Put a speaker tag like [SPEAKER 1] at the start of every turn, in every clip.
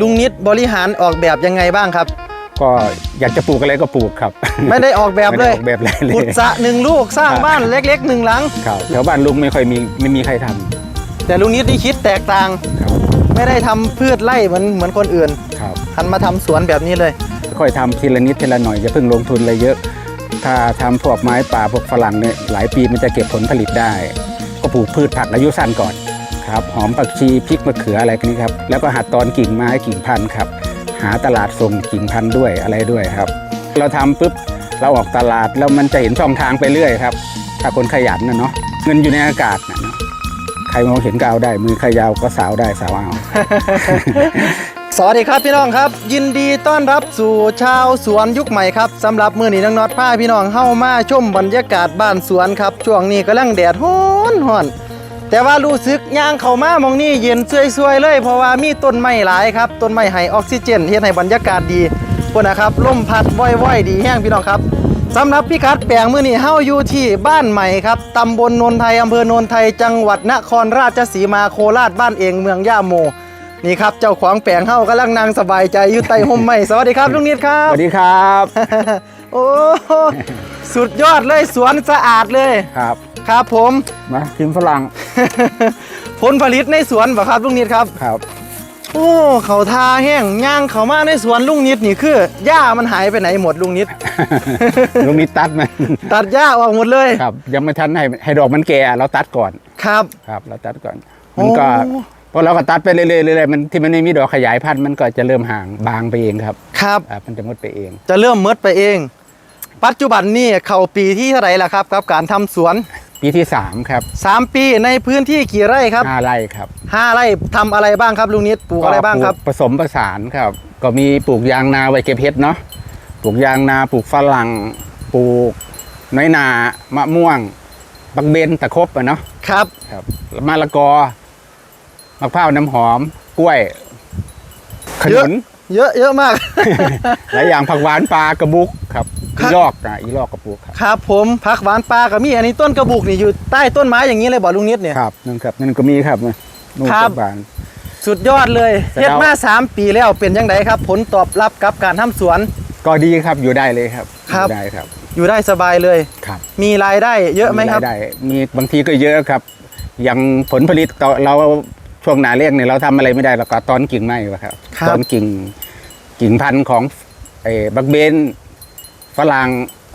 [SPEAKER 1] ลุงนิดบริหารออกแบบยังไงบ้างครับ
[SPEAKER 2] ก็อยากจะปลูกอะไรก็ปลูกครับ
[SPEAKER 1] ไม่ได้ออกแบบเลย
[SPEAKER 2] ไม่ได้ออกแบบเลยเลย
[SPEAKER 1] ขุดสระหนึ่งลูกสร้างบ้านเล็กๆหนึ่งหลัง
[SPEAKER 2] ครับแถวบ้านลุงไม่ค่อยมีไม่มีใครทำ
[SPEAKER 1] แต่ลุงนิดนี่คิดแตกต่าง
[SPEAKER 2] ครับ
[SPEAKER 1] ไม่ได้ทำพืชไร่เหมือนเหมือนคนอื่น
[SPEAKER 2] ครับ
[SPEAKER 1] หันมาทำสวนแบบนี้เลย
[SPEAKER 2] ค่อยทำทีละนิดทีละหน่อยอย่าเพิ่งลงทุนอะไรเยอะ ถ้าทำพวกไม้ป่าพวกฝรั่งเนี่ยหลายปีมันจะเก็บผลผลิตได้ ก็ปลูกพืชผักอายุสั้นก่อน ครับหอมผักชีพริกมะเขืออะไรกันนี้ครับแล้วก็หัดตอนกิ่งไม้กิ่งพันธุ์ครับ หาตลาดส่งกิ่งพันธุ์ด้วยอะไรด้วยครับ เราทำปุ๊บเราออกตลาดแล้วมันจะเห็นช่องทางไปเรื่อยครับ ถ้าคนขยันนะเนาะเงินอยู่ในอากาศนะใครมองเห็นก็เอาได้ มือใครยาวก็สาวได้สาวเอา
[SPEAKER 1] สวัสดีครับพี่น้องครับ ยินดีต้อนรับสู่ชาวสวนยุคใหม่ครับสำหรับมือนี้น้องน็อตพาพี่น้องเข้ามาชมบรรยากาศบ้านสวนครับ ช่วงนี้กำลังแดดฮ้อนฮ้อน แต่ว่ารู้สึกย่างเข้ามามองนี่เย็นซวยๆเลย เพราะว่ามีต้นไม้หลายครับต้นไม้ให้ออกซิเจนเฮ็ดให้บรรยากาศดีพวกนะครับลมพัดว่อยๆ ดีแห้งพี่น้องครับสำหรับพี่คัดแปลงมือนี้เฮาอยู่ที่บ้านใหม่ครับตำบลนนไทยอำเภอโนนไทยจังหวัดนครราชสีมาโคราชบ้านเองเมืองย่าโมนี่ครับเจ้าของแปลงเฮากำลังนั่งสบายใจอยู่ใต้ห่มไม้สวัสดีครับลุงนิดครั
[SPEAKER 2] ส
[SPEAKER 1] บ
[SPEAKER 2] วัสดีครับ
[SPEAKER 1] โอ้โหสุดยอดเลยสวนสะอาดเลย
[SPEAKER 2] ครับ
[SPEAKER 1] ครับผม
[SPEAKER 2] มาชิมฝรั่ง
[SPEAKER 1] ผลผลิตในสวนบ่ครับลุงนิดครับ
[SPEAKER 2] ครับ
[SPEAKER 1] โอ้เขาทาแห้งย่างเขามาในสวนลุงนิดนี่คือหญ้ามันหายไปไหนหมดลุงนิด
[SPEAKER 2] ลุงนิดตัดมัน
[SPEAKER 1] ตัดหญ้าออกหมดเลย
[SPEAKER 2] ครับ ยังไม่ทันให้ให้ดอกมันแก่เราตัดก่อน
[SPEAKER 1] ครับ
[SPEAKER 2] ครับ เราตัดก่อน
[SPEAKER 1] โอ้
[SPEAKER 2] มันก็พอเราก็ตัดไปเรื่อยๆเรื่อยๆมันที่มันไม่มีดอกขยายพันธุ์มันก็จะเริ่มห่างบางไปเองครับ
[SPEAKER 1] ครับ
[SPEAKER 2] อ่ามันจะหมดไปเอง
[SPEAKER 1] จะเริ่มเมดไปเอง ปัจจุบันนี่เข้าปีที่เท่าไหร่แล้วครับ กับการทำสวน
[SPEAKER 2] ปีที่สามครับ
[SPEAKER 1] 3ปีในพื้นที่กี่ไร่ครับ
[SPEAKER 2] ห้าไร่ครับ
[SPEAKER 1] ห้าไร่ทำอะไรบ้างครับลุงนิดปลูกอะไรบ้างครับ
[SPEAKER 2] ก็ปลูกผสมผสานครับ ก็มีปลูกยางนาไว้เก็บเห็ดเนาะปลูกยางนาปลูกฝรั่งปลูกน้อยนามะม่วงบักเบนตะครบอะเนาะ
[SPEAKER 1] ครับ
[SPEAKER 2] ครับมะละกอมะพร้าวน้ำหอม กล้วย ขนุน
[SPEAKER 1] เยอะเยอะมาก
[SPEAKER 2] หลายอย่างผักหวานปลากระบุกครับ
[SPEAKER 1] ครั
[SPEAKER 2] อี
[SPEAKER 1] บ
[SPEAKER 2] ลอกนะอีลอกกระปุกครับ
[SPEAKER 1] ครับผมผักหวานปลากับมีอันนี้ต้นกระบุกนี่อยู่ใต้ต้นไม้อย่างนี้เลยบ่ลุงนิดเนี่ย
[SPEAKER 2] ครับนั่นครับนั่นก็มีครับนู่น
[SPEAKER 1] ครับ
[SPEAKER 2] ผักหวาน
[SPEAKER 1] สุดยอดเลย
[SPEAKER 2] แต่
[SPEAKER 1] เฮ็ด
[SPEAKER 2] เรา
[SPEAKER 1] มาสามปีแล้วเป็นยังไงครับ ผลตอบรับกับการทำสวน
[SPEAKER 2] ก็ดีครับอยู่ได้เลยครับ
[SPEAKER 1] ครับ
[SPEAKER 2] อยู่ได้ครับ
[SPEAKER 1] อยู่ได้สบายเลย
[SPEAKER 2] ครับ
[SPEAKER 1] มีรายได้เยอะไหมครับ
[SPEAKER 2] รายได้มีบางทีก็เยอะครับ อย่างผลผลิตเราเราช่วงหนาเรียกเนี่ยเราทำอะไรไม่ได้เราก็ตอนกิ่งไม้วะครับ
[SPEAKER 1] ครับ
[SPEAKER 2] ตอนกิ่งกิ่งพันธุ์ของไอ้บักเบน ฝรั่ง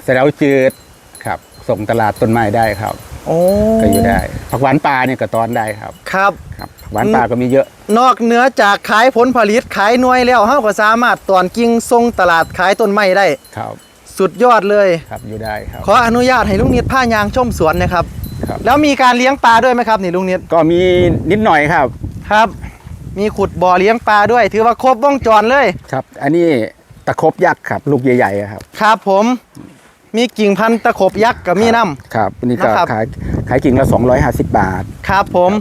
[SPEAKER 2] เสะเดาจืดครับ ส่งตลาดต้นไม้ได้ครับ
[SPEAKER 1] โอ้
[SPEAKER 2] ก็อยู่ได้ผักหวานปลาเนี่ยก็ตอนได้ครับ
[SPEAKER 1] ครับ
[SPEAKER 2] ครับผักหวานปลาก็มีเยอะ
[SPEAKER 1] นอกเหนือจากขายผลผลิตขายหน่วยแล้วเฮาก็สามารถตอนกิ่งส่งตลาดขายต้นไม้ได้
[SPEAKER 2] ครับ
[SPEAKER 1] สุดยอดเลย
[SPEAKER 2] ครับอยู่ได้ครับ
[SPEAKER 1] ขออนุญาตให้ลุงนิดผ้ายางชมสวนนะครับ
[SPEAKER 2] ครับ
[SPEAKER 1] แล้วมีการเลี้ยงปลาด้วยไหมครับนี่ลุงนิด
[SPEAKER 2] ก็มีนิดหน่อยครับ
[SPEAKER 1] ครับ มีขุดบ่อเลี้ยงปลาด้วย ถือว่าครบวงจรเลย
[SPEAKER 2] ครับ อันนี้ ตะครบยักษ์ครับลูกใหญ่ๆอะครับ
[SPEAKER 1] ครับผม มีกิ่งพันธุ์ตะขบยักษ์กับมีน้
[SPEAKER 2] ครับอันนี้ก็
[SPEAKER 1] นะครับ
[SPEAKER 2] ขายขายกิ่งละ250 บาทำ
[SPEAKER 1] ครับผม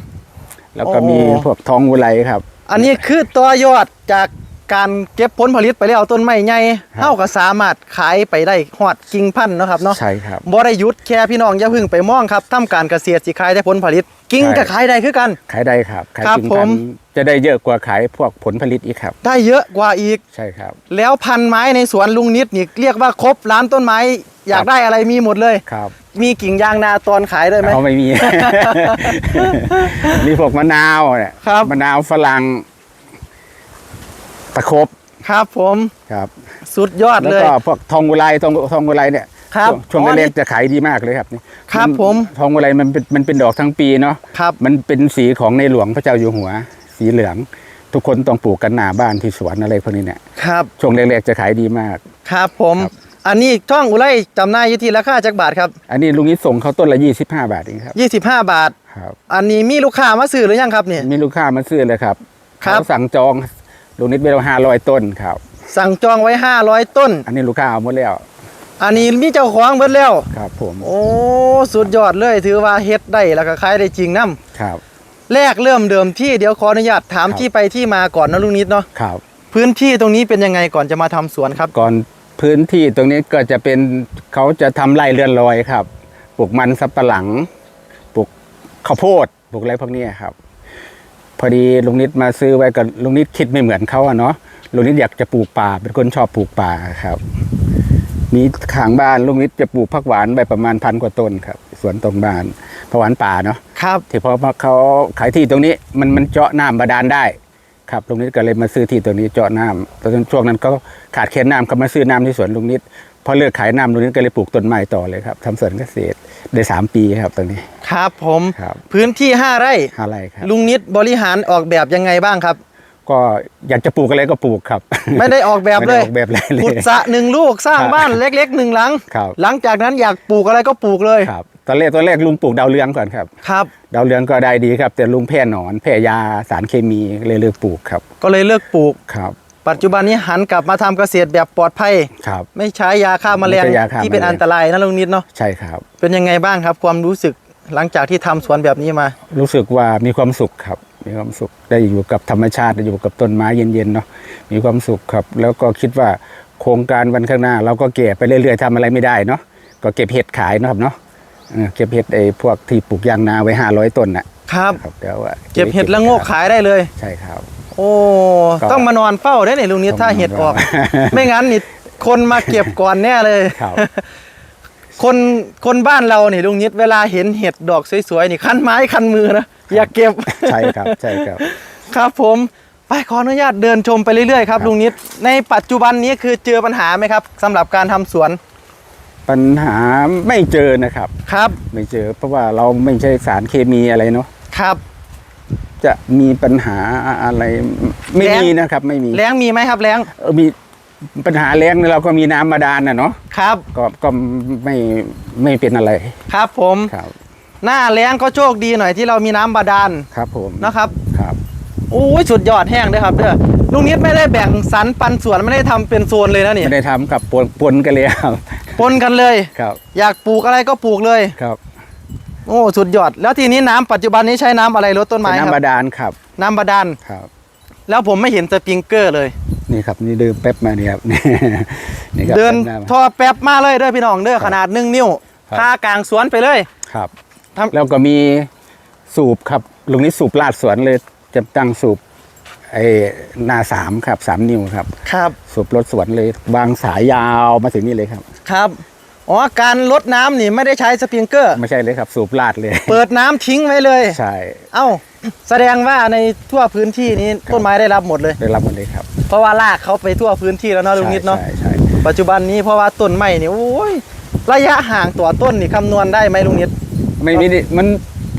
[SPEAKER 2] แล้วก็
[SPEAKER 1] โอ้
[SPEAKER 2] มีพวกทองอุไรครับ
[SPEAKER 1] อันนี้คือตัวยอดจาก การเก็บผลผลิตไปแล้วต้นไม้ใหญ่
[SPEAKER 2] ครับ
[SPEAKER 1] เท่ากับสามารถขายไปได้หอดกิ่งพันธุ์เนาะครับเนาะ
[SPEAKER 2] ใช่ครับ
[SPEAKER 1] บ่ได้หยุดแค่พี่น้องอย่าเพึ่งไปมองครับทำการเกษตรสิขายได้ผลผลิต กิ่ง
[SPEAKER 2] ใช่
[SPEAKER 1] ก็ขายได้คือกัน
[SPEAKER 2] ขายได้ครับขาย
[SPEAKER 1] ครับ
[SPEAKER 2] กิ่ง
[SPEAKER 1] ผ
[SPEAKER 2] พั
[SPEAKER 1] ม
[SPEAKER 2] นธุ์จะได้เยอะกว่าขายพวกผลผลิตอีกครับ
[SPEAKER 1] ได้เยอะกว่าอีก
[SPEAKER 2] ใช่ครับ
[SPEAKER 1] แล้วพันไม้ในสวนลุงนิดนี่เรียกว่าครบร้านต้นไม้อยาก
[SPEAKER 2] ครับ
[SPEAKER 1] ได้อะไรมีหมดเลย
[SPEAKER 2] ครับ
[SPEAKER 1] มีกิ่งยางนาตอนขายด้วยไหม
[SPEAKER 2] เขาไม่มี มีพวกมะนาวเนี่ย
[SPEAKER 1] ครับ
[SPEAKER 2] มะนาวฝรั่ง ตะครบ
[SPEAKER 1] ครับผม
[SPEAKER 2] ครับ
[SPEAKER 1] สุดยอด
[SPEAKER 2] แล้ว
[SPEAKER 1] เลย
[SPEAKER 2] ก็พวกทองอุไรทองทองอุไรเนี่ย
[SPEAKER 1] ครับ
[SPEAKER 2] ช่วง
[SPEAKER 1] อ๋อ
[SPEAKER 2] แร
[SPEAKER 1] นี่
[SPEAKER 2] กๆจะขายดีมากเลยครับนี่
[SPEAKER 1] ครับ
[SPEAKER 2] น
[SPEAKER 1] ผม
[SPEAKER 2] ทองอุไรมันเป็นมันเป็นดอกทั้งปีเนาะ
[SPEAKER 1] ครับ
[SPEAKER 2] มันเป็นสีของในหลวงพระเจ้าอยู่หัว สีเหลือง ทุกคนต้องปลูกกันหน้าบ้านที่สวนอะไรพวกนี้เนี่ย
[SPEAKER 1] ครับ
[SPEAKER 2] ช่วงแรกๆจะขายดีมาก
[SPEAKER 1] ครับผม
[SPEAKER 2] ครับ
[SPEAKER 1] อันนี้ช่องอุไรจำหน่ายอยู่ที่ราคาจักบาทครั
[SPEAKER 2] อันนี้ลุงนิดส่งเขาต้นละ25 บาทเองครับ
[SPEAKER 1] บ 25 บาท
[SPEAKER 2] ครับ
[SPEAKER 1] อันนี้มีลูกค้ามาซื้อหรือยังครับเนี่ย
[SPEAKER 2] มีลูกค้ามาซื้อเลยครับ
[SPEAKER 1] ครับ
[SPEAKER 2] เขาสั่งจอง ลุงนิดไปเราห้าร้อยต้นครับ
[SPEAKER 1] สั่งจองไว้ 500 ต้น
[SPEAKER 2] อันนี้ลูกค้าเอาหมดแล้ว
[SPEAKER 1] อันนี้มีเจ้าของเบิดแล้ว
[SPEAKER 2] ครับผม
[SPEAKER 1] โอ้ สุดยอดเลยถือว่าเฮ็ดได้แล้วก็ขายได้จริงนํ
[SPEAKER 2] ครับ
[SPEAKER 1] แรกเริ่มเดิมที่เดี๋ยวขออนุญาตถาม
[SPEAKER 2] ครับ
[SPEAKER 1] ที่ไปที่มาก่อนนะลุงนิดเนาะ
[SPEAKER 2] ครับ
[SPEAKER 1] พื้นที่ตรงนี้เป็นยังไงก่อนจะมาทำสวนครับ
[SPEAKER 2] ก่อนพื้นที่ตรงนี้ก็จะเป็นเขาจะทำไร่เลื่อนลอยครับ ปลูกมันสับปะหลัง ปลูกข้าวโพด ปลูกอะไรพวกนี้ครับ พอดีลุงนิดมาซื้อไว้กับลุงนิดคิดไม่เหมือนเขาอะเนาะลุงนิดอยากจะปลูกป่า เป็นคนชอบปลูกป่าครับ มีข้างบ้านลุงนิดจะปลูกผักหวานไปประมาณพันกว่าต้นครับสวนตรงบ้านผักหวานป่าเนาะ
[SPEAKER 1] ครับ
[SPEAKER 2] ที่พอมาเขาขายที่ตรงนี้มันมันเจาะน้ำบาดาลได้ ครับลุงนิดก็เลยมาซื้อที่ตรงนี้เจาะน้ำตอนนั้นช่วงนั้นก็ขาดแคลนน้ำก็มาซื้อน้ำที่สวนลุงนิด พอเลิกขายน้ำลุงนิดก็เลยปลูกต้นไม้ต่อเลยครับทำสวนเกษตรได้สามปีครับตรงนี้
[SPEAKER 1] ครับผม
[SPEAKER 2] ครับ
[SPEAKER 1] พื้นที่ 5 ไร่
[SPEAKER 2] อะไรครับ
[SPEAKER 1] ลุงนิดบริหารออกแบบยังไงบ้างครับ
[SPEAKER 2] ก็อยากจะปลูกอะไรก็ปลูกครับ
[SPEAKER 1] ไม่ได้ออกแบบเลย
[SPEAKER 2] ไม่ได้ออกแบบเลยเลย
[SPEAKER 1] ขุดสระหนึ่งลูกสร้าง
[SPEAKER 2] ครับ
[SPEAKER 1] บ้านเล็กๆหนึ่งหลัง
[SPEAKER 2] ครับ
[SPEAKER 1] หลังจากนั้นอยากปลูกอะไรก็ปลูกเลย
[SPEAKER 2] ครับตอนแรกตอนแรกลุงปลูกดาวเรืองก่อนครับ
[SPEAKER 1] ครับ
[SPEAKER 2] ดาวเรืองก็ได้ดีครับ แต่ลุงแพ้หนอนแพ้ยาสารเคมีเลยเลิกปลูกครับ
[SPEAKER 1] ก็เลยเลิกปลูก
[SPEAKER 2] ครับ
[SPEAKER 1] ปัจจุบันนี้หันกลับมาทำเกษตรแบบปลอดภัย
[SPEAKER 2] ครับ
[SPEAKER 1] ไม่ใช้ยาฆ่าแมลง
[SPEAKER 2] ไม่ใช้ยาฆ่า
[SPEAKER 1] ที่เป็น
[SPEAKER 2] แมลง
[SPEAKER 1] อันตรายนะลุงนิดเนาะ
[SPEAKER 2] ใช่ครับ
[SPEAKER 1] เป็นยังไงบ้างครับ ความรู้สึกหลังจากที่ทำสวนแบบนี้มา
[SPEAKER 2] รู้สึกว่ามีความสุขครับ มีความสุขได้อยู่กับธรรมชาติได้อยู่กับต้นไม้เย็นๆเนาะมีความสุขครับ แล้วก็คิดว่าโครงการวันข้างหน้า เราก็เก็บไปเรื่อยๆทำอะไรไม่ได้เนาะก็เก็บเห็ดขายเนาะครับเนาะเออเก็บเห็ดไอ้พวกที่ปลูกยางนาไว้ห้าร้อยต้นน่ะ
[SPEAKER 1] ครับ
[SPEAKER 2] ครับเดี๋ยวว่า
[SPEAKER 1] เก็บเห็ดละโงกขายได้เลย
[SPEAKER 2] ใช่ครับ
[SPEAKER 1] โอ้
[SPEAKER 2] ก็
[SPEAKER 1] ต้องมานอนเฝ้าได้เนี่ยลุงนิด
[SPEAKER 2] ต้อง
[SPEAKER 1] ถ้าเห็ดออก
[SPEAKER 2] มานอน
[SPEAKER 1] ไม่งั้นนี่คนมาเก็บก่อนแน่เลย
[SPEAKER 2] ครับ
[SPEAKER 1] คนคนบ้านเราเนี่ยลุงนิดเวลาเห็นเห็ดดอกสวยๆนี่คันไม้คันมือนะอยากเก็บ
[SPEAKER 2] ใช่ครับใช่ครับ
[SPEAKER 1] ครับผมไปขออนุญาตเดินชมไปเรื่อยๆครับ
[SPEAKER 2] ครับ
[SPEAKER 1] ลุงนิดในปัจจุบันนี้คือเจอปัญหาไหมครับสำหรับการทำสวน
[SPEAKER 2] ปัญหาไม่เจอนะครับ
[SPEAKER 1] ครับ
[SPEAKER 2] ไม่เจอเพราะว่าเราไม่ใช่สารเคมีอะไรเนาะ
[SPEAKER 1] ครับ
[SPEAKER 2] จะมีปัญหาอะไร ไม่
[SPEAKER 1] แล้ง
[SPEAKER 2] มีนะครับ ไม่มี
[SPEAKER 1] แล้งมีไหมครับแล้ง
[SPEAKER 2] เออมีปัญหาแรงเนี่ยเราก็มีน้ำบาดาลนะเนาะ
[SPEAKER 1] ครับ
[SPEAKER 2] ก็ก็ไม่ไม่เป็นอะไร
[SPEAKER 1] ครับผม
[SPEAKER 2] ครับ
[SPEAKER 1] หน้าแล้งก็โชคดีหน่อยที่เรามีน้ำบาดาล
[SPEAKER 2] ครับผม
[SPEAKER 1] นะครับ
[SPEAKER 2] ครับ
[SPEAKER 1] โอ้ยสุดยอดแห้งเลยครับเด้อลุงนิดไม่ได้แบ่งสรรปันส่วนไม่ได้ทำเป็นโซนเลยนะนี่
[SPEAKER 2] ไม่ได้ทำกับปนปนกันเลยครับ
[SPEAKER 1] ปนกันเลย
[SPEAKER 2] ครับ
[SPEAKER 1] อยากปลูกอะไรก็ปลูกเลย
[SPEAKER 2] ครับ
[SPEAKER 1] โอ้สุดยอด แล้วทีนี้น้ำปัจจุบันนี้ใช้น้ำอะไรลดต้นไม้
[SPEAKER 2] เป็น
[SPEAKER 1] ครั
[SPEAKER 2] น้ำ
[SPEAKER 1] บ
[SPEAKER 2] บาดาลครับ
[SPEAKER 1] น้ำบาดาล
[SPEAKER 2] ครับ
[SPEAKER 1] แล้วผมไม่เห็นสปริงเกอร์เลย
[SPEAKER 2] นี่ครับนี่เดินแป๊บมาเนี่ยครับ นี่ครับ
[SPEAKER 1] เดิน
[SPEAKER 2] แป๊บหามา
[SPEAKER 1] ท่อแป๊บมาเลยเด้อพี่น้องเด้อ
[SPEAKER 2] ครับ
[SPEAKER 1] ขนาดหนึ่งนิ้ว
[SPEAKER 2] ครับ
[SPEAKER 1] พากลางสวนไปเลย
[SPEAKER 2] ครับ
[SPEAKER 1] ทำ
[SPEAKER 2] แล้วก็มีสูบครับลุงนี้สูบลาดสวนเลยจะตั้งสูบไอ้หนาสามครับสามนิ้วครับ
[SPEAKER 1] ครับ
[SPEAKER 2] สูบรถสวนเลยวางสายยาวมาถึงนี่เลยครับ
[SPEAKER 1] ครับ อ๋อการลดน้ำนี่ไม่ได้ใช้สปริงเกอร์
[SPEAKER 2] ไม่ใช่เลยครับ สูบลาดเลย
[SPEAKER 1] เปิดน้ำทิ้งไว้เลย
[SPEAKER 2] ใช่
[SPEAKER 1] เอ้า แสดงว่าในทั่วพื้นที่นี้ต้นไม้ได้รับหมดเลย
[SPEAKER 2] ได้รับหมดเลยครับ
[SPEAKER 1] เพราะว่าลากเขาไปทั่วพื้นที่แล้วเนาะลุงนิดเนาะ
[SPEAKER 2] ใช่ใช่
[SPEAKER 1] ปัจจุบันนี้เพราะว่าต้นไม้นี่โอ้ยระยะห่างต่อต้นนี่คำนวณได้ไหมลุงนิด
[SPEAKER 2] ไม่ไม่ได้มัน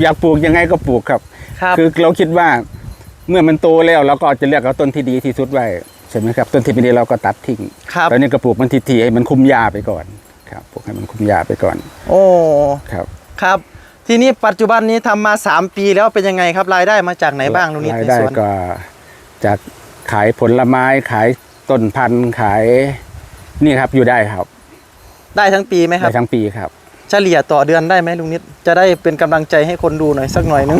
[SPEAKER 2] อยากปลูกยังไงก็ปลูกครับ
[SPEAKER 1] ครับ
[SPEAKER 2] คือเราคิดว่าเมื่อมันโตแล้วเราก็จะเลือกเอาต้นที่ดีที่สุดไว้ใช่ไหมครับต้นที่ไม่ดีเราก็ตัดทิ้ง
[SPEAKER 1] ครับ
[SPEAKER 2] ตอนนี้ก็ปลูกมันทีๆให้มันคุ้มยาไปก่อน ครับปลูกให้มันคุ้มยาไปก่อน
[SPEAKER 1] โอ้
[SPEAKER 2] ครับ
[SPEAKER 1] ครับ ทีนี้ปัจจุบันนี้ทำมา 3 ปีแล้วเป็นยังไงครับรายได้มาจากไหนบ้างลุงนิด
[SPEAKER 2] ราย
[SPEAKER 1] ใน
[SPEAKER 2] ได้
[SPEAKER 1] สวน
[SPEAKER 2] ก็จากขายผลไม้ขายต้นพันธุ์ขายนี่ครับอยู่ได้ครับ
[SPEAKER 1] ได้ทั้งปีไหมครั
[SPEAKER 2] ได้
[SPEAKER 1] บ
[SPEAKER 2] ทั้งปีครับ
[SPEAKER 1] เฉลี่ยต่อเดือนได้ไหมลุงนิดจะได้เป็นกำลังใจให้คนดูหน่อยสักหน่อยนึง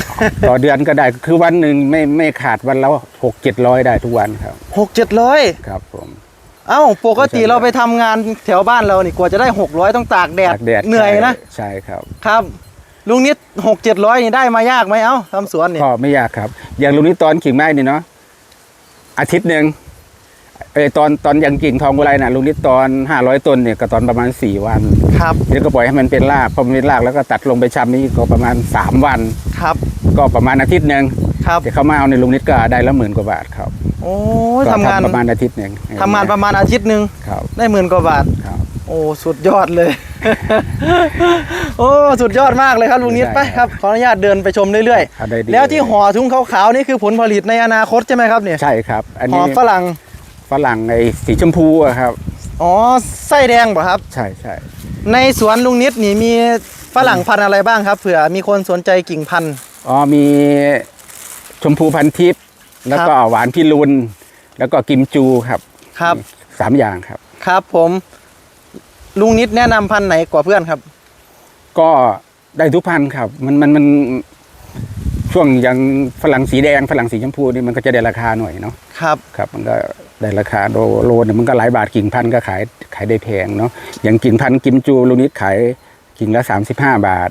[SPEAKER 2] ต่อเดือนก็ได้คือวันหนึ่งไม่ไม่ขาดวันละหกเจ็ดร้อยได้ทุกวันครับ
[SPEAKER 1] หกเจ็ดร้อย
[SPEAKER 2] ครับผม
[SPEAKER 1] เอ้าปกติ
[SPEAKER 2] ใช่
[SPEAKER 1] เราไปทำงานแถวบ้านเรานี่กว่าจะได้หกร้อยต้องตากแดด
[SPEAKER 2] ตากแดด
[SPEAKER 1] เหนื่อยนะ
[SPEAKER 2] ใช่ครับ
[SPEAKER 1] ครับลุงนิดหกเจ็ดร้อยนี่ได้มายากไหมเอ้าทำสวนนี่
[SPEAKER 2] ก็ไม่ยากครับ อย่างลุงนี้ตอนกิ่งไม้นี่เนาะอาทิตย์หนึ่งเออตอนตอนยังกิ่งทองกุไรน่ะลุงนิดตอนห้าร้อยต้นเนี่ยก็ตอนประมาณสี่วัน
[SPEAKER 1] ครับ
[SPEAKER 2] เดี๋ยวก็ปล่อยให้มันเป็นรากพอมันเป็นรากแล้วก็ตัดลงไปชำนี่ก็ประมาณสามวัน
[SPEAKER 1] ครับ
[SPEAKER 2] ก็ประมาณอาทิตย์หนึ่ง
[SPEAKER 1] ครับ
[SPEAKER 2] เดี๋ยวเขามาเอาในลุงนิดก็ได้ละหมื่นกว่าบาทครับ
[SPEAKER 1] โอ้ย
[SPEAKER 2] ก็
[SPEAKER 1] ทำงาน
[SPEAKER 2] ประมาณอาทิตย์หนึ่ง
[SPEAKER 1] ทำงานประมาณอาทิตย์หนึ่ง
[SPEAKER 2] ครับ
[SPEAKER 1] ได้หมื่นกว่าบาท
[SPEAKER 2] ครับ
[SPEAKER 1] โอ้สุดยอดเลย โอ้สุดยอดมากเลยครับลุงนิด
[SPEAKER 2] ได้
[SPEAKER 1] ไปครับขออนุญาตเดินไปชมเรื่อย
[SPEAKER 2] เอาได้ดี
[SPEAKER 1] ๆ แล้วที่ห่อถุงขาวๆนี่คือผลผลิตในอนาคตใช่ไหมครับเนี่ย
[SPEAKER 2] ใช่ครับ อัน
[SPEAKER 1] ห่อ
[SPEAKER 2] นี้
[SPEAKER 1] ฝรั่ง
[SPEAKER 2] ฝรั่งไอ้สีชมพูอะครับ
[SPEAKER 1] อ๋อไส้แดงป่ะครับ
[SPEAKER 2] ใช่ใช่
[SPEAKER 1] ในสวนลุงนิดนี่มีฝรั่งพันธุ์อะไรบ้างครับเผื่อมีคนสนใจกิ่งพันธุ์
[SPEAKER 2] อ๋อมีชมพูพันทิพย์ แล้วก็หวานพิรุณแล้วก็กิมจูครับ
[SPEAKER 1] ครับ
[SPEAKER 2] สามอย่างครับ
[SPEAKER 1] ครับผมลุงนิดแนะนำพันธุ์ไหนกว่าเพื่อนครับ
[SPEAKER 2] ก็ได้ทุกพันธุ์ครับ มันมันมันช่วงอย่างฝรั่งสีแดงฝรั่งสีชมพูนี่มันก็จะได้ราคาหน่อยเนาะ
[SPEAKER 1] ครับ
[SPEAKER 2] ครับ มันก็ได้ราคาโลโลเนี่ยมันก็หลายบาทกิ่งพันธุ์ก็ขายขายได้แพงเนาะอย่างกิ่งพันธุ์กิมจูลูกนิดขายกิ่งละ35บาท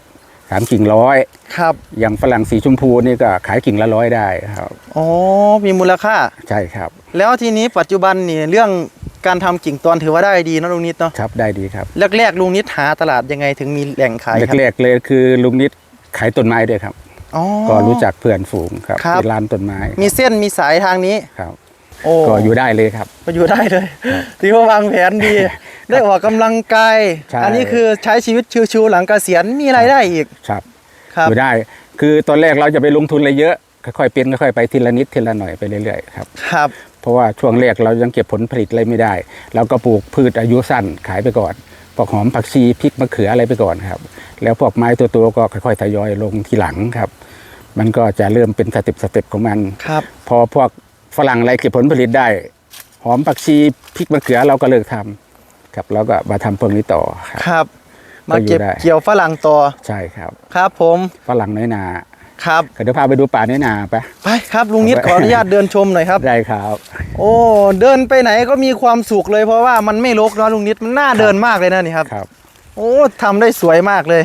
[SPEAKER 2] สามกิ่งร้อย
[SPEAKER 1] ครับ
[SPEAKER 2] อย่างฝรั่งสีชมพูนี่ก็ขายกิ่งละร้อยได้ครับ
[SPEAKER 1] อ๋อ มีมูลค่า
[SPEAKER 2] ใช่ครับ
[SPEAKER 1] แล้วทีนี้ปัจจุบันนี่เรื่องการทำกิ่งตอนถือว่าได้ดีเนอะลุงนิดเนาะ
[SPEAKER 2] ครับ ได้ดีครับ
[SPEAKER 1] แรกๆลุงนิดหาตลาดยังไงถึงมีแหล่งขายครับ
[SPEAKER 2] แรกๆเลยคือลุงนิดขายต้นไม้ด้วยครับ
[SPEAKER 1] อ๋อ
[SPEAKER 2] ก็รู้จักเพื่อนฝูงครับ
[SPEAKER 1] ครับ
[SPEAKER 2] ที่ร้านต้นไม้
[SPEAKER 1] มีเส้นมีสายทางนี้
[SPEAKER 2] ครับ
[SPEAKER 1] โอ้
[SPEAKER 2] ก็อยู่ได้เลยครับ
[SPEAKER 1] ก็อยู่ได้เลยถือว่าวางแผนดี ได้ออกกำลังกาย
[SPEAKER 2] ใช่
[SPEAKER 1] อันี้คือใช้ชีวิตชิวๆหลังเกษียณมีรายได้อีก
[SPEAKER 2] ครับ
[SPEAKER 1] ครับ
[SPEAKER 2] อยู่ได้ คือตอนแรกเราจะไปลงทุนอะไรเยอะ ค่อยๆเป็นค่อยๆไปทีละนิดทีละหน่อยไปเรื่อยๆครับ
[SPEAKER 1] ครับ
[SPEAKER 2] เพราะว่าช่วงแรกเรายังเก็บผลผลิตอะไรไม่ได้ เราก็ปลูกพืชอายุสั้นขายไปก่อนพวกหอมผักชีพริกมะเขืออะไรไปก่อนครับ แล้วพวกไม้ตัวตัวๆก็ค่อยๆทยอยลงทีหลังครับ มันก็จะเริ่มเป็นสเต็ปสเต็ปของมัน
[SPEAKER 1] ครับ
[SPEAKER 2] พอพวก ฝรั่งอะไรเก็บผลผลิตได้ หอมผักชีพริกมะเขือเราก็เลิกทำครับแล้วก็มาทำพวกนี้ต่อครับ
[SPEAKER 1] ครับ มา
[SPEAKER 2] ก็อยู่
[SPEAKER 1] เก็บ
[SPEAKER 2] ได้
[SPEAKER 1] เกี่ยวฝรั่งต่อ
[SPEAKER 2] ใช่ครับ
[SPEAKER 1] ครับผม
[SPEAKER 2] ฝรั่งน้อยนา
[SPEAKER 1] ครับ
[SPEAKER 2] ก็เดี๋ยวพาไปดูป่าน้อยนาไป
[SPEAKER 1] ไปครับลุงนิด
[SPEAKER 2] ไป
[SPEAKER 1] ขออนุญาตเดินชมหน่อยครับ
[SPEAKER 2] ได้ครับ
[SPEAKER 1] โอ้เดินไปไหนก็มีความสุขเลยเพราะว่ามันไม่รกเนอะลุงนิดมันน่าเดินมากเลยนะนี่ครับ
[SPEAKER 2] ครับ
[SPEAKER 1] โอ้ทำได้สวยมากเลย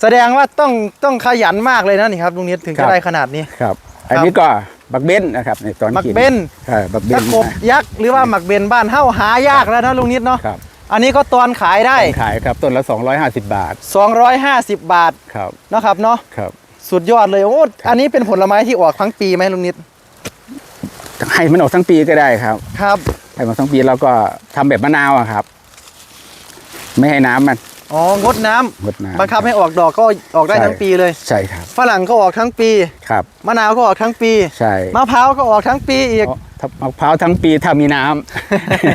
[SPEAKER 1] แสดงว่าต้องต้องขยันมากเลยนะนี่ครับลุงนิดถึง
[SPEAKER 2] ครั
[SPEAKER 1] จะ
[SPEAKER 2] บ
[SPEAKER 1] ได้ขนาดนี้
[SPEAKER 2] ครับ อันนี้ก็ บักเบนนะครับในตอน
[SPEAKER 1] มัก
[SPEAKER 2] กิน
[SPEAKER 1] เบน
[SPEAKER 2] ใช่บักเบ
[SPEAKER 1] ตะ
[SPEAKER 2] น
[SPEAKER 1] กบยักษ์หรือว่าหมักเบนบ้านเฮ้าหายากแล้วนะลุงนิดเนาะ
[SPEAKER 2] ครับ
[SPEAKER 1] อันนี้ก็ตอนขายได้
[SPEAKER 2] ขายครับต้นละ 250 บาท
[SPEAKER 1] 250 บาท
[SPEAKER 2] ครับ
[SPEAKER 1] เนาะครับเนาะ
[SPEAKER 2] ครับ
[SPEAKER 1] สุดยอดเลยโอ้อันนี้เป็นผลไม้ที่ออกทั้งปีไหมลุงนิด
[SPEAKER 2] ให้มันออกทั้งปีก็ได้ครับ
[SPEAKER 1] ครับ
[SPEAKER 2] ให้มันทั้งปีเราก็ทำแบบมะนาวอะครับ ไม่ให้น้ำมัน
[SPEAKER 1] อ๋องดน้ำ
[SPEAKER 2] งดน้ำ
[SPEAKER 1] บังคับให้ออกดอกก็ออกได้
[SPEAKER 2] ใช่
[SPEAKER 1] ทั้งปีเลย
[SPEAKER 2] ใช่ครับ
[SPEAKER 1] ฝรั่งก็ออกทั้งปี
[SPEAKER 2] ครับ
[SPEAKER 1] มะนาวก็ออกทั้งปี
[SPEAKER 2] ใช่
[SPEAKER 1] มะพร้าวก็ออกทั้งปีอีก
[SPEAKER 2] เพราะถ้ามะพร้าวทั้งปีถ้ามีน้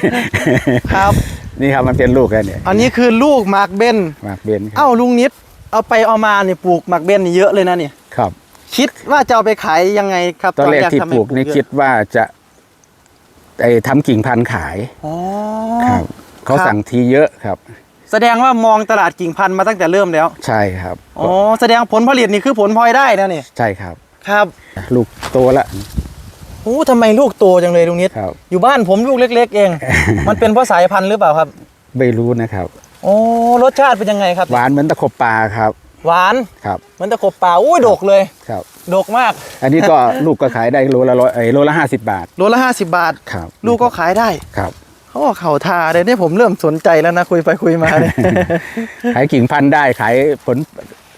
[SPEAKER 2] ำ
[SPEAKER 1] ครับ
[SPEAKER 2] นี่ครับมันเป็นลูกแล้วเนี่ย
[SPEAKER 1] อันนี้คือลูกหมากเบน
[SPEAKER 2] หมากเบนครับ
[SPEAKER 1] เอ้าลุงนิดเอาไปเอามาเนี่ยปลูกหมากเบนนี่เยอะเลยนะเนี่ย
[SPEAKER 2] ครับ
[SPEAKER 1] คิดว่าจะเอาไปขายยังไงครับ
[SPEAKER 2] ตอนแรกที่
[SPEAKER 1] ทำไม
[SPEAKER 2] ปลูกนี่
[SPEAKER 1] เยอะ
[SPEAKER 2] คิดว่าจะไอ้ทำกิ่งพันธุ์ขาย
[SPEAKER 1] อ๋อ
[SPEAKER 2] ครับเขา
[SPEAKER 1] ครับ
[SPEAKER 2] สั่งทีเยอะครับ
[SPEAKER 1] แสดงว่ามองตลาดกิ่งพันธุ์มาตั้งแต่เริ่มแล้ว
[SPEAKER 2] ใช่ครับ
[SPEAKER 1] อ๋อแสดงผลผลิตนี่คือผลพลอยได้นะนี่
[SPEAKER 2] ใช่ครับ
[SPEAKER 1] ครับ
[SPEAKER 2] ลูกโตละ
[SPEAKER 1] โอ้ทำไมลูกโตจังเลยลุงนิด
[SPEAKER 2] ครับ
[SPEAKER 1] อยู่บ้านผมลูกเล็ก ๆ เอง มันเป็นเพราะสายพันธุ์หรือเปล่าครับ
[SPEAKER 2] ไม่รู้นะครับ
[SPEAKER 1] โอ้รสชาติเป็นยังไงครับ
[SPEAKER 2] หวานเหมือนตะขบปลาครับ
[SPEAKER 1] หวาน
[SPEAKER 2] ครับ
[SPEAKER 1] เหมือนตะขบป่าอุ้ยดกเลย
[SPEAKER 2] ครับ
[SPEAKER 1] ดกมาก
[SPEAKER 2] อันนี้ก็ลูกก็ขายได้โลละร้อยไอ้ยโลละห้าสิบบาท
[SPEAKER 1] โลละห้าสิบบาท
[SPEAKER 2] ครับ
[SPEAKER 1] ลูกก็ขายได้
[SPEAKER 2] ครับ
[SPEAKER 1] เขาบอกเขาทาเลยเนี่ยผมเริ่มสนใจแล้วนะคุยไปคุยมาเนี่ย
[SPEAKER 2] ขายกิ่งพันธุ์ได้ขายผล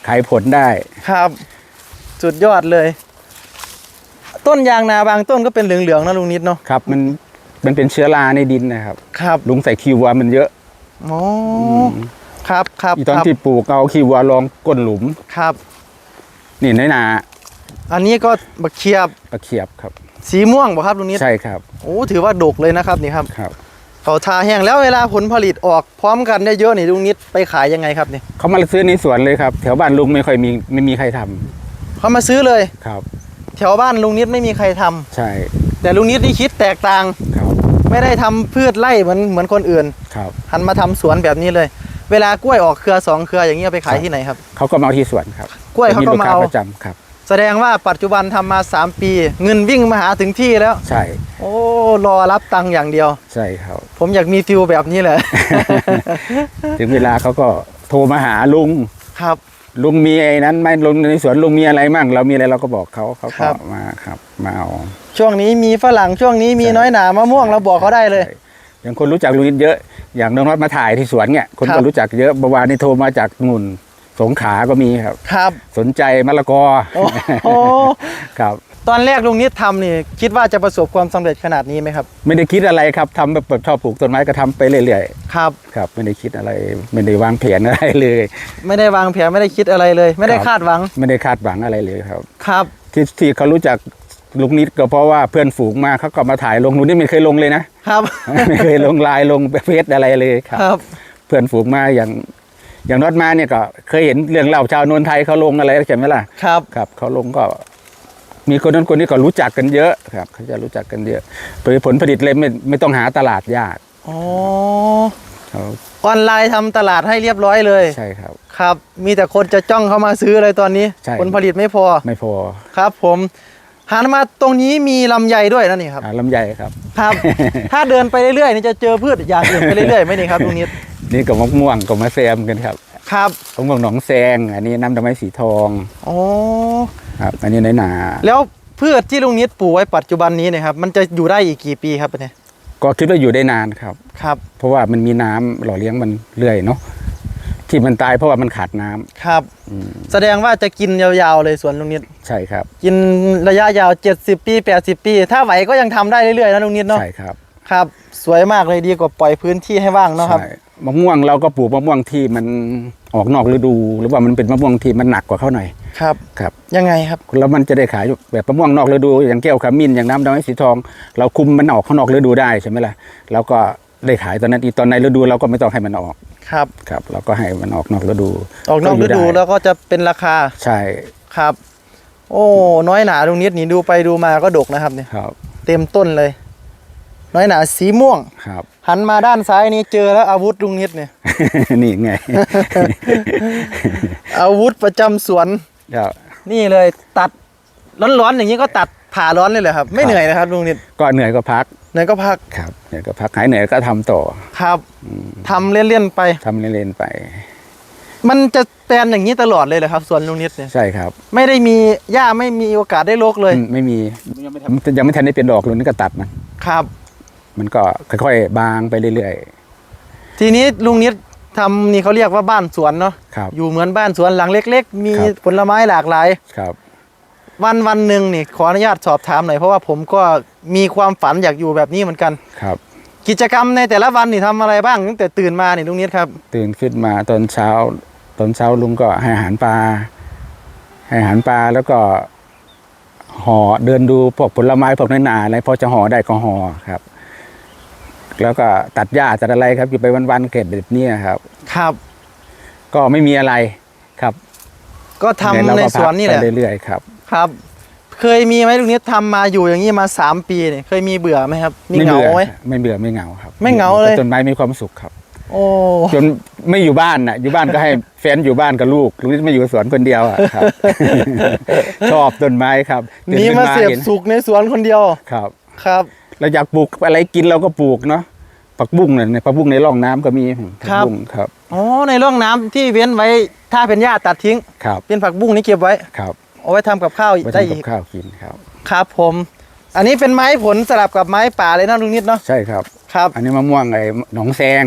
[SPEAKER 2] ขายผลได้
[SPEAKER 1] ครับ สุดยอดเลย ต้นยางนาบางต้นก็เป็นเหลืองๆนะลุงนิดเนาะ
[SPEAKER 2] ครับ มันมันเป็นเชื้อราในดินนะครับ
[SPEAKER 1] ครับ
[SPEAKER 2] ลุงใส่คีวัวมันเยอะ
[SPEAKER 1] อ๋อครับครับ
[SPEAKER 2] อีตอน
[SPEAKER 1] ครับ
[SPEAKER 2] ที่ปลูกเอาคีวัวลองก้นหลุม
[SPEAKER 1] ครับ
[SPEAKER 2] นี่น้อยนา
[SPEAKER 1] อันนี้ก็บักเขียบ
[SPEAKER 2] ตะเขียบครับ
[SPEAKER 1] สีม่วงบ่ครับลุงนิด
[SPEAKER 2] ใช่ครับ
[SPEAKER 1] โอ้ถือว่าดกเลยนะครับนี่ครับ
[SPEAKER 2] ครับ
[SPEAKER 1] เขาทาแห้งแล้วเวลาผลผลิตออกพร้อมกันได้เยอะนี่ลุงนิดไปขายยังไงครับนี่
[SPEAKER 2] เขามาซื้อในสวนเลยครับ แถวบ้านลุงไม่ค่อยมีไม่มีใครทำ
[SPEAKER 1] เขามาซื้อเลย
[SPEAKER 2] ครับ
[SPEAKER 1] แถวบ้านลุงนิดไม่มีใครทำ
[SPEAKER 2] ใช่
[SPEAKER 1] แต่ลุงนิดนี่คิดแตกต่าง
[SPEAKER 2] ครับ
[SPEAKER 1] ไม่ได้ทำพืชไร่เหมือนเหมือนคนอื่น
[SPEAKER 2] ครับ
[SPEAKER 1] หันมาทำสวนแบบนี้เลย เวลากล้วยออกเครือสองเครืออย่างนี้เอาไปขาย
[SPEAKER 2] ครับ
[SPEAKER 1] ที่ไหนครับ
[SPEAKER 2] เขาก็มาเอาที่สวนครับ
[SPEAKER 1] กล้วยเขาก็มาเอา
[SPEAKER 2] ลูค้ประจำครับ
[SPEAKER 1] แสดงว่าปัจจุบันทำมา 3 ปี เงินวิ่งมาหาถึงที่แล้ว
[SPEAKER 2] ใช่
[SPEAKER 1] โอ้ รอรับตังค์อย่างเดียว
[SPEAKER 2] ใช่ครับ
[SPEAKER 1] ผมอยากมีฟิลแบบนี้เลย
[SPEAKER 2] ถึงเวลาเขาก็โทรมาหาลุง
[SPEAKER 1] ครับ
[SPEAKER 2] ลุงมีไอ้นั้นไหมลุงในสวนลุงมีอะไรมั่งเรามีอะไรเราก็บอกเขาเขา
[SPEAKER 1] ครั
[SPEAKER 2] ก็
[SPEAKER 1] บ
[SPEAKER 2] มาครับ มาเอา
[SPEAKER 1] ช่วงนี้มีฝรั่งช่วงนี้มี
[SPEAKER 2] ใช่
[SPEAKER 1] น้อยหนามะม่วงเราบอกเขาได้เลย
[SPEAKER 2] ใช่อย่างคนรู้จักลุงนิดเยอะ อย่างน้องน็อตมาถ่ายที่สวนเนี่ยคน
[SPEAKER 1] ครั
[SPEAKER 2] ก็
[SPEAKER 1] บ
[SPEAKER 2] รู้จักเยอะเมื่อวานนี้โทรมาจากนู่น สงขลาก็มีครับ
[SPEAKER 1] ครับ
[SPEAKER 2] สนใจมะละกอ
[SPEAKER 1] โอ้โห
[SPEAKER 2] ครับ
[SPEAKER 1] ตอนแรกลุงนิดทำนี่คิดว่าจะประสบความสำเร็จขนาดนี้ไหมครับ
[SPEAKER 2] ไม่ได้คิดอะไรครับทำแบบแบบชอบปลูกต้นไม้ก็ทำไปเรื่อย
[SPEAKER 1] ครับ
[SPEAKER 2] ๆครับ ไม่ได้คิดอะไร ไม่ได้วางแผนอะไรเลย
[SPEAKER 1] ไม่ได้วางแผนไม่ได้คิดอะไรเลย ไม่ได้
[SPEAKER 2] ครับ
[SPEAKER 1] คาดหวัง
[SPEAKER 2] ไม่ได้คาดหวังอะไรเลยครับ
[SPEAKER 1] ครับ
[SPEAKER 2] ที่ที่เขารู้จักลุงนิดก็เพราะว่าเพื่อนฝูงมาเขาก็มาถ่ายลงลุงนิดไม่เคยลงเลยนะ
[SPEAKER 1] ครับ
[SPEAKER 2] ไม่เคยลงไลน์ลงเฟซอะไรเลยครับ
[SPEAKER 1] ครับ
[SPEAKER 2] เพื่อนฝูงมาอย่าง อย่างน็อตมาเนี่ยก็เคยเห็นเรื่องเล่าชาวนนไทยเขาลงอะไรใช่ไหมล่ะ
[SPEAKER 1] ครับ
[SPEAKER 2] ครับเขาลงก็มีคนนั้นคนนี้ก็รู้จักกันเยอะครับเขาจะรู้จักกันเยอะผลผลิตเลยไม่ไม่ต้องหาตลาดยาก
[SPEAKER 1] อ๋อ
[SPEAKER 2] เขา
[SPEAKER 1] ออนไลน์ทำตลาดให้เรียบร้อยเลย
[SPEAKER 2] ใช่ครับ
[SPEAKER 1] ครับ มีแต่คนจะจ้องเข้ามาซื้อเลยตอนนี้
[SPEAKER 2] ใช่
[SPEAKER 1] ผลผลิตไม่พอ
[SPEAKER 2] ไม่พอ
[SPEAKER 1] ครับ ผมหันมาตรงนี้มีลำไยด้วยนะนี่ครับ
[SPEAKER 2] หาลำไยครับ
[SPEAKER 1] ครับ ถ้าเดินไปเรื่อยๆนี่จะเจอพืชอย่างอื่นไปเรื่อยๆไหมนี่ครับตรงนี้
[SPEAKER 2] นี่ก็มะม่วงก็มาแซมกันครับ
[SPEAKER 1] คครับ
[SPEAKER 2] มะม่วงหนองแซง อันนี้น้ำดอกไม้สีทอง
[SPEAKER 1] โอ้
[SPEAKER 2] ครับ อันนี้น้อยหนา
[SPEAKER 1] แล้วพืชที่ลุงนิดปลูกไว้ปัจจุบันนี้เนะครับ มันจะอยู่ได้อีกกี่ปีครับเนี่ย
[SPEAKER 2] ก็คิดว่าอยู่ได้นานครับ
[SPEAKER 1] ครับ
[SPEAKER 2] เพราะว่ามันมีน้ำหล่อเลี้ยงมันเรื่อยเนาะที่มันตายเพราะว่ามันขาดน้ำ
[SPEAKER 1] ครับ
[SPEAKER 2] อืม
[SPEAKER 1] แสดงว่าจะกินยาวๆเลยสวนลุงนิด
[SPEAKER 2] ใช่ครับ
[SPEAKER 1] กินระยะยาว 70 ปี 80 ปี ถ้าไหวก็ยังทำได้เรื่อยๆนะลุงนิดเนาะ
[SPEAKER 2] ใช่ครับ
[SPEAKER 1] ครับ สวยมากเลยดีกว่าปล่อยพื้นที่ให้ว่างเนาะครับ
[SPEAKER 2] ใช่ มะม่วงเราก็ปลูกมะม่วงที่มันออกนอกฤดู หรือว่ามันเป็นมะม่วงที่มันหนักกว่าเขาหน่อย
[SPEAKER 1] ครับ
[SPEAKER 2] ครับ
[SPEAKER 1] ยังไงครับ
[SPEAKER 2] แล้วมันจะได้ขายอยู่แบบมะม่วงนอกฤดู อย่างแก้วขมิ้นอย่างน้ำดอกไม้สีทอง เราคุมมันออกข้างนอกฤดูได้ใช่ไหมล่ะเราก็ได้ขายตอนนั้นอีกตอนในฤดูเราก็ไม่ต้องให้มันออก
[SPEAKER 1] ครับ
[SPEAKER 2] ครับเราก็ให้มันออกนอกฤดู
[SPEAKER 1] ออกนอกฤดู
[SPEAKER 2] ไแล้
[SPEAKER 1] วก็จะเป็นราคา
[SPEAKER 2] ใช่
[SPEAKER 1] ครับ โอ้น้อยหนาลุงนิดนี่ดูไปดูมาก็ดกนะครับเนี่ย
[SPEAKER 2] ครับ
[SPEAKER 1] เต็มต้นเลย น้อยหนาสีม่วง
[SPEAKER 2] ครับ
[SPEAKER 1] หันมาด้านซ้ายนี้เจอแล้วอาวุธลุงนิดเนี่ย
[SPEAKER 2] นี่ไง
[SPEAKER 1] อาวุธประจำสวน
[SPEAKER 2] ครับ
[SPEAKER 1] นี่เลยตัดร้อนๆอย่างนี้ก็ตัดผ่าร้อนเลยเหรอครับ ไม่เหนื่อยนะครับลุงนิด
[SPEAKER 2] ก็เหนื่อยก็พัก
[SPEAKER 1] เหนื่อยก็พัก
[SPEAKER 2] ครับ เหนื่อยก็พัก หายเหนื่อยก็ทำต่อ
[SPEAKER 1] ครับทำเล่นๆไป
[SPEAKER 2] ทำเล่นๆไป
[SPEAKER 1] มันจะแปลนอย่างนี้ตลอดเลยเหรอครับสวนลุงนิดเนี่ย
[SPEAKER 2] ใช่ครับ
[SPEAKER 1] ไม่ได้มีหญ้าไม่มีโอกาสได้รกเลย
[SPEAKER 2] อืมไม่มียังไม่ทันได้เป็นดอกเลยนี่ก็ตัดมัน
[SPEAKER 1] ครับ
[SPEAKER 2] มันก็ค่อยๆ บางไปเรื่อย
[SPEAKER 1] ทีนี้ลุงนิดทำนี่เขาเรียกว่าบ้านสวนเนาะ
[SPEAKER 2] ๆครับ
[SPEAKER 1] อยู่เหมือนบ้านสวนหลังเล็ก ๆ มี
[SPEAKER 2] ครับ
[SPEAKER 1] ผลไม้หลากหลาย
[SPEAKER 2] ครับ
[SPEAKER 1] วันวันหนึ่งนี่ขออนุญาตสอบถามหน่อยเพราะว่าผมก็มีความฝันอยากอยู่แบบนี้เหมือนกัน
[SPEAKER 2] ครับ
[SPEAKER 1] กิจกรรมในแต่ละวันนี่ทำอะไรบ้างตั้งแต่ตื่นมานี่ลุงนิดครับ
[SPEAKER 2] ตื่นขึ้นมาตอนเช้าตอนเช้าลุงก็ให้อาหารปลาให้อาหารปลาแล้วก็ห่อเดินดูพวกผลไม้พวกน้อยหนาอะไรพอจะห่อได้ก็ห่อครับ แล้วก็ตัดหญ้าตัดอะไรครับอยู่ไปวันๆเกิดแบบนี้ครับ
[SPEAKER 1] ครับ
[SPEAKER 2] ก็ไม่มีอะไรครับ
[SPEAKER 1] ก็ทำ
[SPEAKER 2] เดี๋ยเรา
[SPEAKER 1] ใน
[SPEAKER 2] ก็
[SPEAKER 1] สวนนี่แหละ
[SPEAKER 2] พักไปเรื่อยๆครับ
[SPEAKER 1] ครับ เคยมีไหมลุงนิดทำมาอยู่อย่างนี้มาสามปีเนี่ยเคยมีเบื่อไหมครับ มีเหงา
[SPEAKER 2] บื่อ
[SPEAKER 1] ไหม
[SPEAKER 2] ไม่เบื่อไม่เหงาครับ
[SPEAKER 1] ไม่เหงาเลย
[SPEAKER 2] ต้นไม้มีความสุขครับ
[SPEAKER 1] โอ้
[SPEAKER 2] จนไม่อยู่บ้านน่ะ อยู่บ้านก็ให้แฟนอยู่บ้านกับลูกลุงนิดไม่อยู่สวนคนเดียวอะครับ ชอบต้นไม้ครับตื่
[SPEAKER 1] นี่
[SPEAKER 2] ขึ้
[SPEAKER 1] มาเสียบ
[SPEAKER 2] ห็น
[SPEAKER 1] สุกในสวนคนเดียว
[SPEAKER 2] ครับ
[SPEAKER 1] ครับ
[SPEAKER 2] เราอยากปลูกอะไรกินเราก็ปลูกเนาะผักบุ้งเนี่ยผักบุ้งในร่องน้ำก็มีผัก
[SPEAKER 1] ครับ
[SPEAKER 2] บุ้งครับ
[SPEAKER 1] อ๋อในร่องน้ำที่เว้นไว้ถ้าเป็นหญ้าตัดทิ้ง
[SPEAKER 2] ครับ
[SPEAKER 1] เป็นผักบุ้งนี่เก็บไว้
[SPEAKER 2] ครับ
[SPEAKER 1] เอาไว้ทำกับข้าว
[SPEAKER 2] ไว้
[SPEAKER 1] ได้
[SPEAKER 2] ทำกั
[SPEAKER 1] อี
[SPEAKER 2] บ
[SPEAKER 1] ก
[SPEAKER 2] ข้าวกินครับ
[SPEAKER 1] ครับผม อันนี้เป็นไม้ผลสลับกับไม้ป่าเลยนะลุงนิดเนาะ
[SPEAKER 2] ใช่ครับ
[SPEAKER 1] ครับ
[SPEAKER 2] อันนี้มะม่วงไอ้หนองแซง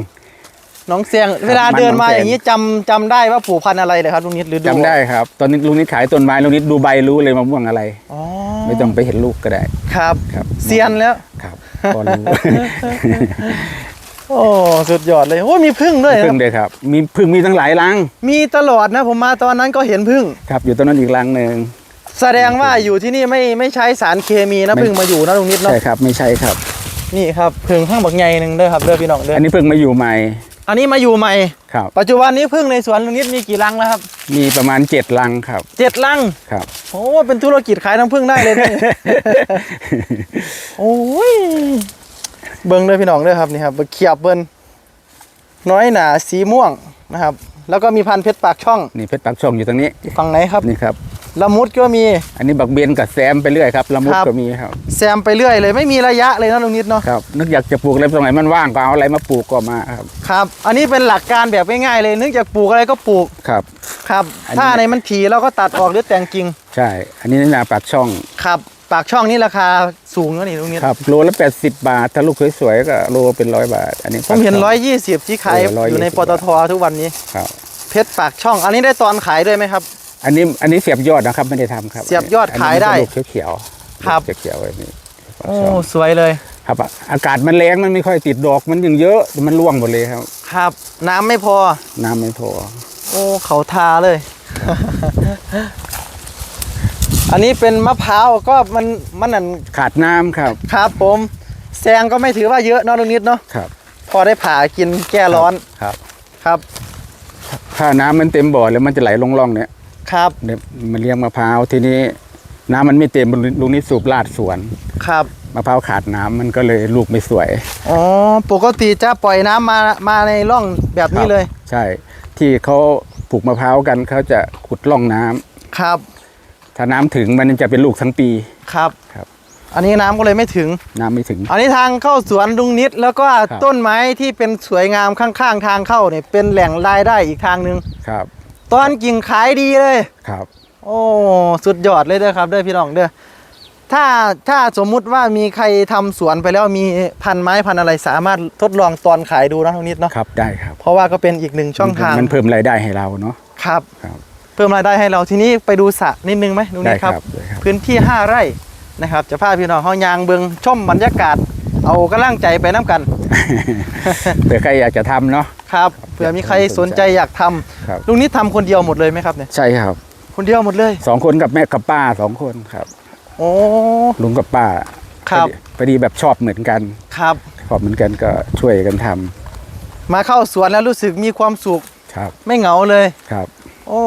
[SPEAKER 1] น้องเสียงเวลา
[SPEAKER 2] มัน
[SPEAKER 1] เดินมา
[SPEAKER 2] น้องแซง
[SPEAKER 1] อย่างนี้จำจำได้ว่าปลูกพันธุ์อะไรเลยครับลุงนิดหรือดู
[SPEAKER 2] จำได้ครับ ตอนนี้ลุงนิดขายต้นไม้ลุงนิดดูใบรู้เลยมะม่วงอะไร
[SPEAKER 1] อ๋อ
[SPEAKER 2] ไม่ต้องไปเห็นลูกก็ได้
[SPEAKER 1] ครับ
[SPEAKER 2] ครับ
[SPEAKER 1] เซียนแล้ว
[SPEAKER 2] ครับพอรู้
[SPEAKER 1] โอ้สุดยอดเลยโอ้มีพึ่งด้วยค
[SPEAKER 2] พึ่
[SPEAKER 1] รับ
[SPEAKER 2] งเลยครับ มีพึ่งมีตั้งหลายรัง
[SPEAKER 1] มีตลอดนะผมมาตอนนั้นก็เห็นพึ่ง
[SPEAKER 2] ครับ อยู่ต้นนั้นอีกรังหนึ่ง
[SPEAKER 1] แสดงว่าอยู่ที่นี่ไม่ไม่ใช้สารเคมีนะ
[SPEAKER 2] ไม่
[SPEAKER 1] พึ่งมาอยู่นะลุงนิดเนาะ
[SPEAKER 2] ใช่ครับ ไม่ใช่ครับ
[SPEAKER 1] นี่ครับพึ่งข้างบักใหญ่หนึ่งเด้อครับเด้อพี่น้องเด้อ
[SPEAKER 2] อันนี้เพิ่งมาอยู่ใหม่
[SPEAKER 1] อันนี้มาอยู่ใหม่
[SPEAKER 2] ครับ
[SPEAKER 1] ปัจจุบันนี้พึ่งในสวนลุงนิดมีกี่รังแล้วครับ
[SPEAKER 2] มีประมาณเจ็ดรังครับ
[SPEAKER 1] เจ็ดรัง
[SPEAKER 2] ครับ
[SPEAKER 1] โอ้เป็นธุรกิจขายน้ำผึ้งได้เลยเนี่ยโอ้ยเบิ้งเลยพี่น้องเด้อครับนี่ครับเบิ่งเขียบเบิ้นน้อยหนาสีม่วงนะครับ แล้วก็มีพันธุ์เพชรปากช่อง
[SPEAKER 2] นี่เพชรปักช่องอยู่ตรงนี้
[SPEAKER 1] ฝั่งไหนครับ
[SPEAKER 2] นี่ครับ
[SPEAKER 1] ละมุดก็มี
[SPEAKER 2] อันนี้บักเบนกับแซมไปเรื่อยครับละมุด
[SPEAKER 1] ครับ
[SPEAKER 2] ก็มีครับ
[SPEAKER 1] แซมไปเรื่อยเลย ไม่มีระยะเลยนะลุงนิดเนาะ
[SPEAKER 2] ครับ นึกอยากจะปลูกอะไรตรงไหนมันว่างก็เอาอะไรมาปลูกก็มาครับ
[SPEAKER 1] ครับ อันนี้เป็นหลักการแบบง่ายๆเลยนึกอยากปลูกอะไรก็ปลูก
[SPEAKER 2] ครับ
[SPEAKER 1] ครับ
[SPEAKER 2] อันนี้
[SPEAKER 1] ถ้าในมันถี่เราก็ตัดออกหรือแต่งกิ่ง
[SPEAKER 2] ใช่ อันนี้นาปากช่อง
[SPEAKER 1] ครับปากช่องนี้ราคาสูงนะนี่ลุงนิด
[SPEAKER 2] ครับโลละ80 บาทถ้าลูกสวยๆก็โลเป็นร้อยบาท อันนี้
[SPEAKER 1] ผมเห็น
[SPEAKER 2] ปากช่ง
[SPEAKER 1] ร้อยยี่สิบที่ขาย
[SPEAKER 2] เออ120
[SPEAKER 1] อยู่ในปตททุกวันนี้
[SPEAKER 2] ครับ
[SPEAKER 1] เพชรปากช่อง อันนี้ได้ตอนขายด้วยไหมครับ
[SPEAKER 2] อันนี้อันนี้เสียบยอดนะครับไม่ได้ทำครับ
[SPEAKER 1] เสียบยอดขายได้
[SPEAKER 2] อันนี้มันจะลูกเขียวๆ
[SPEAKER 1] ครับ
[SPEAKER 2] ลูกเขียวๆแบบนี้ปาก
[SPEAKER 1] โอ้
[SPEAKER 2] ช่อง
[SPEAKER 1] สวยเลย
[SPEAKER 2] ครับอากาศมันแรงมันไม่ค่อยติดดอกมันยังเยอะมันร่วงหมดเลยครับ
[SPEAKER 1] ครับ น้ำไม่พอ
[SPEAKER 2] น้ำไม่พอ
[SPEAKER 1] โอ้เขาทาเลย อันนี้เป็นมะพร้าวก็มันมันนั่น
[SPEAKER 2] ขาดน้ำครับ
[SPEAKER 1] ครับผมแซงก็ไม่ถือว่าเยอะเนอะลุงนิดเนาะ
[SPEAKER 2] ครับ
[SPEAKER 1] พอได้ผ่ากินแก้ร้อน
[SPEAKER 2] ครับ
[SPEAKER 1] ครับ
[SPEAKER 2] ถ้าน้ำมันเต็มบ่อแล้วมันจะไหลลงร่องเนี่ย
[SPEAKER 1] ครับ
[SPEAKER 2] เดี๋ยวมันเลี้ยงมะพร้าวทีนี้ น้ำมันไม่เต็มลุงนิดสูบลาดสวน
[SPEAKER 1] ครับ
[SPEAKER 2] มะพร้าวขาดน้ำมันก็เลยลูกไม่สวย
[SPEAKER 1] อ๋อปกติจะปล่อยน้ำมามาในร่องแบบนี้เลย
[SPEAKER 2] ใช่ ที่เขาปลูกมะพร้าวกันเขาจะขุดร่องน้ำ
[SPEAKER 1] ครับ
[SPEAKER 2] ถ้าน้ำถึงมันจะเป็นลูกทั้งปี
[SPEAKER 1] ครับ
[SPEAKER 2] ครับ
[SPEAKER 1] อันนี้น้ำก็เลยไม่ถึง
[SPEAKER 2] น้ำไม่ถึง
[SPEAKER 1] อันนี้ทางเข้าสวนลุงนิด แล้วก็
[SPEAKER 2] ครับ
[SPEAKER 1] ต้นไม้ที่เป็นสวยงามข้างๆ ทางเข้าเนี่ยเป็นแหล่งรายได้อีกทางหนึ่ง
[SPEAKER 2] ครับ
[SPEAKER 1] ตอนกิ่งขายดีเลย
[SPEAKER 2] ครับ
[SPEAKER 1] โอ้สุดยอดเลยเด้อครับเด้อพี่น้องเด้อถ้าถ้าสมมุติว่ามีใครทำสวนไปแล้วมีพันไม้พันอะไรสามารถทดลองตอนขายดูนะลุงนิดเนาะ
[SPEAKER 2] ครับได้ครับ
[SPEAKER 1] เพราะว่าก็เป็นอีกหนึ่งช่องทาง
[SPEAKER 2] มันเพิ่มรายได้ให้เราเนาะ
[SPEAKER 1] ครับ
[SPEAKER 2] ครับ
[SPEAKER 1] เพิ่มรายได้ให้เราทีนี้ไปดูสระนิดนึงไหมลุงนิ
[SPEAKER 2] ได้
[SPEAKER 1] ดครับ
[SPEAKER 2] ครับได้ครับ
[SPEAKER 1] พื้นที่ 5 ไร่นะครับ จะพาพี่น้องเฮายางเบิงชมบรรยากาศ เอากำลังใจไปน้ำกัน
[SPEAKER 2] เผื่อใครอยากจะทำเนาะ
[SPEAKER 1] ครับเผื่อมีใครสนใจอยากทำ
[SPEAKER 2] ครับ
[SPEAKER 1] ลุงนิดทำคนเดียวหมดเลยไหมครับเนี่ย
[SPEAKER 2] ใช่ครับ
[SPEAKER 1] คนเดียวหมดเลย
[SPEAKER 2] สองคนกับแม่กับป้าสองคนครับ
[SPEAKER 1] โอ้
[SPEAKER 2] ลุงกับป้า
[SPEAKER 1] ครับ
[SPEAKER 2] พอดีพอดีแบบชอบเหมือนกัน
[SPEAKER 1] ครับ
[SPEAKER 2] ชอบเหมือนกันก็ช่วยกันทำ
[SPEAKER 1] มาเข้าสวนแล้วรู้สึกมีความสุข
[SPEAKER 2] ครับ
[SPEAKER 1] ไม่เหงาเลย
[SPEAKER 2] ครับ
[SPEAKER 1] โอ้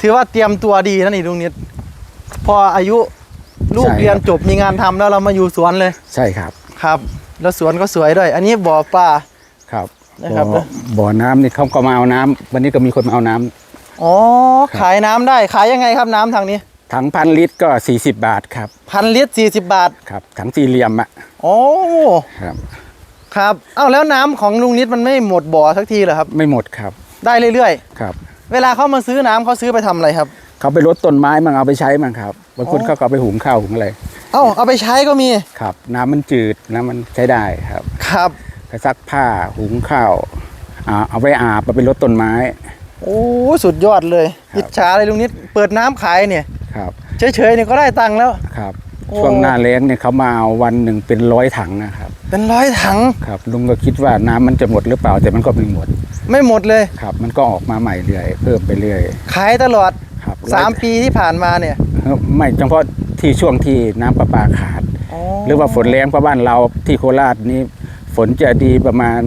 [SPEAKER 1] ถือว่าเตรียมตัวดีนะนี่ลุงนิดพออายุลูก
[SPEAKER 2] ใช่ครับ
[SPEAKER 1] เรียนจบมีงานทำแล้วเรามาอยู่สวนเลย
[SPEAKER 2] ใช่ครับ
[SPEAKER 1] ครับ แล้วสวนก็สวยด้วย อันนี้บ่อปลา
[SPEAKER 2] ครับ
[SPEAKER 1] นะครับ
[SPEAKER 2] บ่อบ่อน้ำนี่เขาก็มาเอาน้ำวันนี้ก็มีคนมาเอาน้ำ
[SPEAKER 1] อ๋อ ขายน้ำได้ขายยังไงครับน้ำทางนี้
[SPEAKER 2] ถังพันลิตรก็ 40 บาทครับ
[SPEAKER 1] พันลิตร40บาท
[SPEAKER 2] ครับถังสี่เหลี่ยมอะ
[SPEAKER 1] โอ้
[SPEAKER 2] ครับ
[SPEAKER 1] ครับ เอ้าแล้วน้ำของลุงนิดมันไม่หมดบ่อสักทีเหรอครับ
[SPEAKER 2] ไม่หมดครับ
[SPEAKER 1] ได้เรื่อย
[SPEAKER 2] ครับ
[SPEAKER 1] ๆ เวลาเขามาซื้อน้ำเขาซื้อไปทำอะไรครับ
[SPEAKER 2] เขาไปลดต้นไม้มั่งเอาไปใช้มั่งครับบางคน
[SPEAKER 1] อ๋อ
[SPEAKER 2] เขาก็เอาไปหุงข้าวหุงอะไร
[SPEAKER 1] เอ้าเอาไปใช้ก็มี
[SPEAKER 2] ครับ น้ำมันจืดน้ำมันใช้ได้ครับ
[SPEAKER 1] ครับ
[SPEAKER 2] ไปซักผ้าหุงข้าวอ่าเอาไปอาบเอาไปลดต้นไม้
[SPEAKER 1] โอ้สุดยอดเลย
[SPEAKER 2] ครับ
[SPEAKER 1] อิจฉาเลยลุงนิดเปิดน้ำขายเนี่ย
[SPEAKER 2] ครับ
[SPEAKER 1] เฉยๆเนี่ยก็ได้ตังค์แล้ว
[SPEAKER 2] ครับ
[SPEAKER 1] โอ้
[SPEAKER 2] ช่วงหน้าแล้งเนี่ยเขามาเอาวันหนึ่งเป็นร้อยถังนะครับ
[SPEAKER 1] เป็นร้อยถัง
[SPEAKER 2] ครับลุงก็คิดว่าน้ำมันจะหมดหรือเปล่าแต่มันก็ไม่หมด
[SPEAKER 1] ไม่หมดเลย
[SPEAKER 2] ครับ มันก็ออกมาใหม่เรื่อยเพิ่มไปเรื่อย
[SPEAKER 1] ขายตลอด
[SPEAKER 2] ครับ
[SPEAKER 1] 3ปีที่ผ่านมาเนี่ย
[SPEAKER 2] ไม่เฉพาะที่ช่วงที่น้ำประปาขาด หรือว่าฝนแรงเพราะบ้านเราที่โคราชนี้ ฝนจะดีประมาณ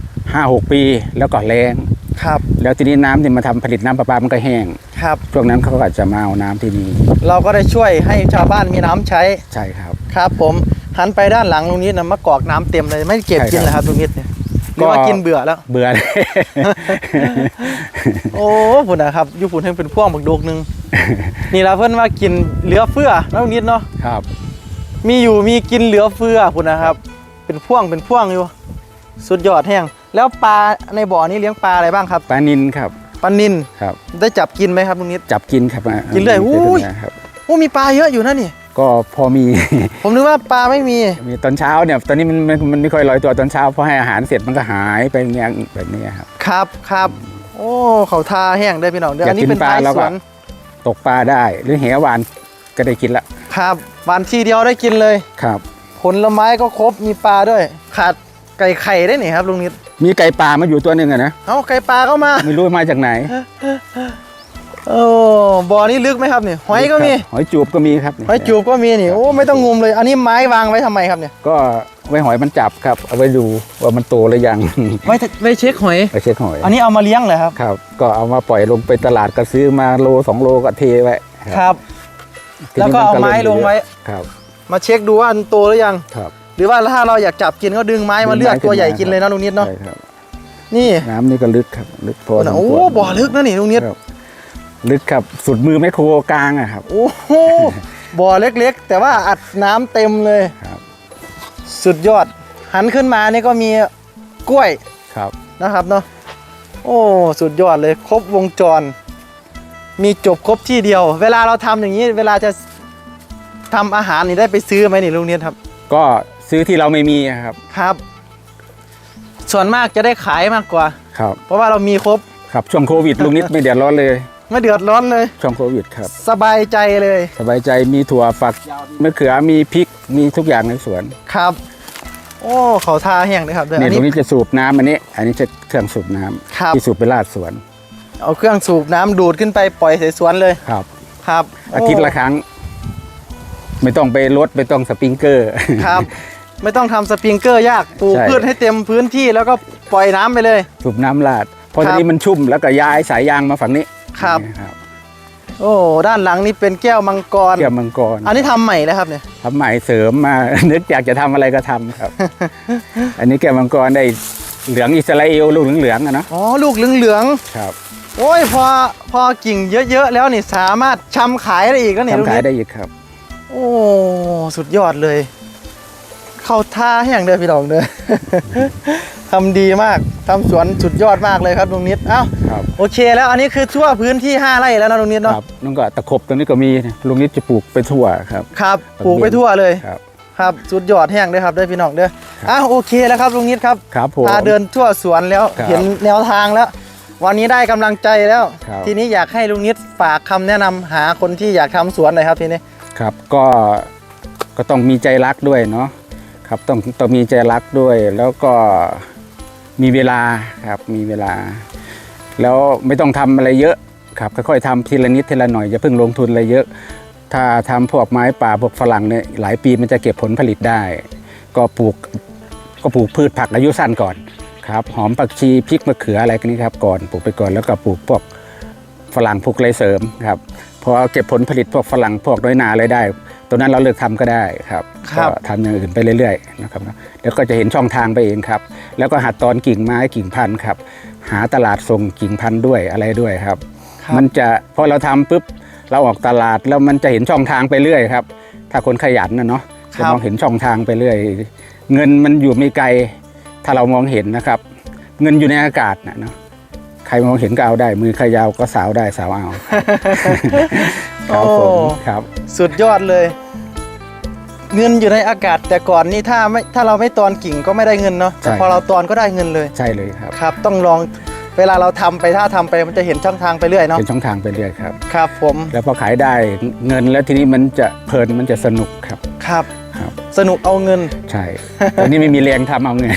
[SPEAKER 2] 5-6ปีแล้วก็แรง
[SPEAKER 1] ครับ
[SPEAKER 2] แล้วทีนี้น้ำที่มาทำผลิตน้ำประปามันก็แห้ง
[SPEAKER 1] ครับ
[SPEAKER 2] ช่วงนั้นเขาก็จะมาเอาน้ำที่นี่
[SPEAKER 1] เราก็ได้ช่วยให้ชาวบ้านมีน้ำใช้
[SPEAKER 2] ใช่ครับ
[SPEAKER 1] ครับผมหันไปด้านหลังลุงนิดนะมะกอกน้ำเต็มเลยไม่เก็บ
[SPEAKER 2] ใช่
[SPEAKER 1] กิน
[SPEAKER 2] ครับ
[SPEAKER 1] เลยครับลุงนิดเนี่ย หรือว่า
[SPEAKER 2] ก็
[SPEAKER 1] กินเบื่อแล้ว
[SPEAKER 2] เบื่อเลย
[SPEAKER 1] โอ้พุ่นนะครับอยูพุ่นให้เป็นพ่วงบักโดกหนึง นี่ละเพื่อนว่ากินเหลือเฟือแล้วลุงนิดเนาะ
[SPEAKER 2] ครับ
[SPEAKER 1] มีอยู่มีกินเหลือเฟือพุ่นนะครับ เป็นพ่วงเป็นพ่วงอยู่ สุดยอดแห้งแล้วปลาในบ่อนี้เลี้ยงปลาอะไรบ้างครับ
[SPEAKER 2] ปลานินครับ
[SPEAKER 1] ปลานิน
[SPEAKER 2] ครับ
[SPEAKER 1] ได้จับกินไหมครับลุงนิด
[SPEAKER 2] จับกินครับ
[SPEAKER 1] กินเลยอุ้ย
[SPEAKER 2] ครับ
[SPEAKER 1] โอ้มีปลาเยอะอยู่นะนี่
[SPEAKER 2] ก็พอมี
[SPEAKER 1] ผมนึกว่าปลาไม่มี
[SPEAKER 2] มีตอนเช้าเนี่ย ตอนนี้มันมันมันไม่ค่อยลอยตัวตอนเช้าพอให้อาหารเสร็จมันก็หายไปเนี่ยแบบนี้ครับ
[SPEAKER 1] ครับครับ โอ้เขาทาแห้งได้พี่น้องเด้อ
[SPEAKER 2] อยาก
[SPEAKER 1] อันนี้
[SPEAKER 2] กิน
[SPEAKER 1] เป็น
[SPEAKER 2] ปลา
[SPEAKER 1] ท้าย
[SPEAKER 2] แล้ว
[SPEAKER 1] ส
[SPEAKER 2] ก็
[SPEAKER 1] วน
[SPEAKER 2] ตกปลาได้ หรือแหหวานก็ได้กินละ
[SPEAKER 1] ครับวันทีเดียวได้กินเลย
[SPEAKER 2] ครับ
[SPEAKER 1] ผลไม้ก็ครบมีปลาด้วย ขาดไก่ไข่ได้นี่ครับลุงนิด
[SPEAKER 2] มีไก่ป่ามาอยู่ตัวหนึ่งอะนะ
[SPEAKER 1] เอาไก่ปลาเข้ามา
[SPEAKER 2] ไม่รู้มาจากไหน
[SPEAKER 1] โอ้บ่อนี้ลึกไหมครับเนี่ยหอยก็มี
[SPEAKER 2] หอยจูบก็มีครับ
[SPEAKER 1] หอยจูบก็มีนี่โอ้ไม่ต้องงมเลย อันนี้ไม้วางไว้ทำไมครับเนี่ย
[SPEAKER 2] ก็ไว้หอยมันจับครับเอาไว้ดูว่ามันโตหรือยัง
[SPEAKER 1] ไว้ไว้เช็คหอย
[SPEAKER 2] ไปเช็คหอย
[SPEAKER 1] อันนี้เอามาเลี้ยงเหรอครับ
[SPEAKER 2] ครับ ก็เอามาปล่อยลงไปตลาดก็ซื้อมาโลสองโลก็เทไว้
[SPEAKER 1] ครับ
[SPEAKER 2] ที
[SPEAKER 1] แล้ว
[SPEAKER 2] นี้
[SPEAKER 1] ก็เอา
[SPEAKER 2] น
[SPEAKER 1] ไม้ลงไว้
[SPEAKER 2] ครับ
[SPEAKER 1] มาเช็คดูว่ามันโตหรือยัง
[SPEAKER 2] ครับ
[SPEAKER 1] หรือว่าถ้าเราอยากจับกินก็ดึงไม้มาเลือกตัวใหญ่กินเลยนะลุงนิดเนาะ
[SPEAKER 2] ใช่ครับ
[SPEAKER 1] นี่
[SPEAKER 2] น้ำนี่ก็ลึกครับลึกพอสม
[SPEAKER 1] โอ้
[SPEAKER 2] ควร
[SPEAKER 1] บ่อลึกนะนี่ลุงนิด
[SPEAKER 2] ครับ ลึกครับสุดมือแม่โครกลางอะครับ
[SPEAKER 1] โอ้โหบ่อเล็กๆ แต่ว่าอัดน้ำเต็มเลย
[SPEAKER 2] ครับ
[SPEAKER 1] สุดยอด หันขึ้นมานี่ก็มีกล้วย
[SPEAKER 2] ครับ
[SPEAKER 1] นะครับเนาะโอ้สุดยอดเลยครบวงจร มีจบครบที่เดียว เวลาเราทำอย่างนี้ เวลาจะทำอาหารนี่ได้ไปซื้อไหมนี่ลุงเนียครับ
[SPEAKER 2] ก็ซื้อที่เราไม่มีอะครับ
[SPEAKER 1] ครับ ส่วนมากจะได้ขายมากกว่า
[SPEAKER 2] ครับ
[SPEAKER 1] เพราะว่าเรามีครบ
[SPEAKER 2] ครับช่วงโควิดลุงนิดไม่เดือดร้อนเลย
[SPEAKER 1] ไม่เดือดร้อนเลย
[SPEAKER 2] ช่วงโควิดครับ
[SPEAKER 1] สบายใจเลย
[SPEAKER 2] สบายใจมีถั่วฝักมะเขือมีพริกมีทุกอย่างในสวน
[SPEAKER 1] ครับ โอ้เขาทาแห้งเลยครับเดี๋ยว
[SPEAKER 2] นี่
[SPEAKER 1] อัน
[SPEAKER 2] ตรง
[SPEAKER 1] นี้
[SPEAKER 2] นี้จะสูบน้ำอันนี้ อันนี้จะเครื่องสูบน้ำ
[SPEAKER 1] ครับ
[SPEAKER 2] ที่สูบไปลาดสวน
[SPEAKER 1] เอาเครื่องสูบน้ำดูดขึ้นไปปล่อยใส่สวนเลย
[SPEAKER 2] ครับ
[SPEAKER 1] ครับ
[SPEAKER 2] อาทิตย์ละครั้ง ไม่ต้องไปรดไม่ต้องสปริงเกอร์
[SPEAKER 1] ครับ ไม่ต้องทำสปริงเกอร์ยากปลูก
[SPEAKER 2] ใช่
[SPEAKER 1] พืชให้เต็มพื้นที่แล้วก็ปล่อยน้ำไปเลย
[SPEAKER 2] สูบน้ำลาดพอ
[SPEAKER 1] ครั
[SPEAKER 2] ที
[SPEAKER 1] บ
[SPEAKER 2] นี้มันชุ่มแล้วก็ย้ายสายยางมาฝั่งนี้
[SPEAKER 1] ครับ
[SPEAKER 2] นี่ครับ
[SPEAKER 1] โอ้ด้านหลังนี่เป็นแก้วมังกร
[SPEAKER 2] เกี่ยวมังกร
[SPEAKER 1] อันนี้ทำใหม่แล้วครับเนี่ย
[SPEAKER 2] ทำใหม่เสริมมา นึกอยากจะทำอะไรก็ทำครับ อันนี้แก้วมังกรได้เหลืองอิสราเอลลูกเหลืองๆอะเนาะ
[SPEAKER 1] อ๋อลูกเหลือง
[SPEAKER 2] ครับ
[SPEAKER 1] ๆโอ้ยพอพอกิ่งเยอะๆแล้วนี่สามารถชำขายได้อีกแล้วเนี่ยลูก
[SPEAKER 2] ทำขาย
[SPEAKER 1] นี้
[SPEAKER 2] ได้อีกครับ
[SPEAKER 1] โโอ้สุดยอดเลย เข้าท่าแห่งเด้อพี่น้องเด้อทำดีมากทำสวนสุดยอดมากเลยครับลุงนิดเอ้า
[SPEAKER 2] ครับ
[SPEAKER 1] โอเคแล้วอันนี้คือทั่วพื้นที่ 5 ไร่แล้วนะลุงนิด
[SPEAKER 2] ค
[SPEAKER 1] เนาะ
[SPEAKER 2] รับนั่นก็ตะขบตรงนี้ก็มีลุงนิดจะปลูกไปทั่วครับ
[SPEAKER 1] ครับปลูกไปทั่วเลย
[SPEAKER 2] ครับ
[SPEAKER 1] ครับสุดยอดแห่งเด้อครับเด้อพี่น้องเด้ออ้าวโอเคแล้วครับลุงนิดครับ
[SPEAKER 2] ครับผม
[SPEAKER 1] พาเดินทั่วสวนแล้ว
[SPEAKER 2] ครับ
[SPEAKER 1] เห็นแนวทางแล้ว วันนี้ได้กำลังใจแล้ว
[SPEAKER 2] ครับ
[SPEAKER 1] ทีนี้อยากให้ลุงนิดฝากคำแนะนำหาคนที่อยากทำสวนหน่อยครับทีนี้
[SPEAKER 2] ครับก็ก็ต้องมีใจรักด้วยเนาะ ครับต้องต้องมีใจรักด้วย แล้วก็มีเวลาครับมีเวลา แล้วไม่ต้องทำอะไรเยอะครับค่อยๆทำทีละนิดทีละหน่อยอย่าเพิ่งลงทุนอะไรเยอะ ถ้าทำพวกไม้ป่าพวกฝรั่งเนี่ยหลายปีมันจะเก็บผลผลิตได้ ก็ปลูกก็ปลูกพืชผักอายุสั้นก่อนครับหอมผักชีพริกมะเขืออะไรกันนี้ครับก่อนปลูกไปก่อนแล้วก็ปลูกพวกฝรั่งพวกไรเสริมครับพอเก็บผลผลิตพวกฝรั่งพวกน้อยนาอะไรได้ ตัวนั้นเราเลิกทำก็ได้ครับ
[SPEAKER 1] ครับ
[SPEAKER 2] ก็ทำอย่างอื่นไปเรื่อยๆนะครับนะแล้วก็จะเห็นช่องทางไปเองครับ แล้วก็หัดตอนกิ่งไม้กิ่งพันธุ์ครับ หาตลาดส่งกิ่งพันธุ์ด้วยอะไรด้วยครับ
[SPEAKER 1] ครับ
[SPEAKER 2] มันจะพอเราทำปุ๊บเราออกตลาดแล้วมันจะเห็นช่องทางไปเรื่อยครับ ถ้าคนขยันนะเนาะ
[SPEAKER 1] ครั
[SPEAKER 2] จะ
[SPEAKER 1] บ
[SPEAKER 2] มองเห็นช่องทางไปเรื่อย เงินมันอยู่ไม่ไกล ถ้าเรามองเห็นนะครับ เงินอยู่ในอากาศนะเนาะใครมองเห็นก็เอาได้ มือใครยาวก็สาวได้สาวเอา ครับผม
[SPEAKER 1] โอ้
[SPEAKER 2] ครับ
[SPEAKER 1] สุดยอดเลย เงินอยู่ในอากาศแต่ก่อนนี่ถ้าไม่ถ้าเราไม่ตอนกิ่งก็ไม่ได้เงินเนาะแต่
[SPEAKER 2] ใช่
[SPEAKER 1] พอเราตอนก็ได้เงินเลย
[SPEAKER 2] ใช่เลยครับ
[SPEAKER 1] ครับ ต้องลองเวลาเราทำไปถ้าทำไปมันจะเห็นช่องทางไปเรื่อยเนาะ
[SPEAKER 2] เป็นช่องทางไปเรื่อยครับ
[SPEAKER 1] ครับผม
[SPEAKER 2] แล้วพอขายได้เงินแล้วทีนี้มันจะเพลินมันจะสนุกครับ
[SPEAKER 1] ครับ
[SPEAKER 2] ครับ
[SPEAKER 1] สนุกเอาเงิน
[SPEAKER 2] ใช่ตอนนี้ไม่มีแรงทำเอาเงิน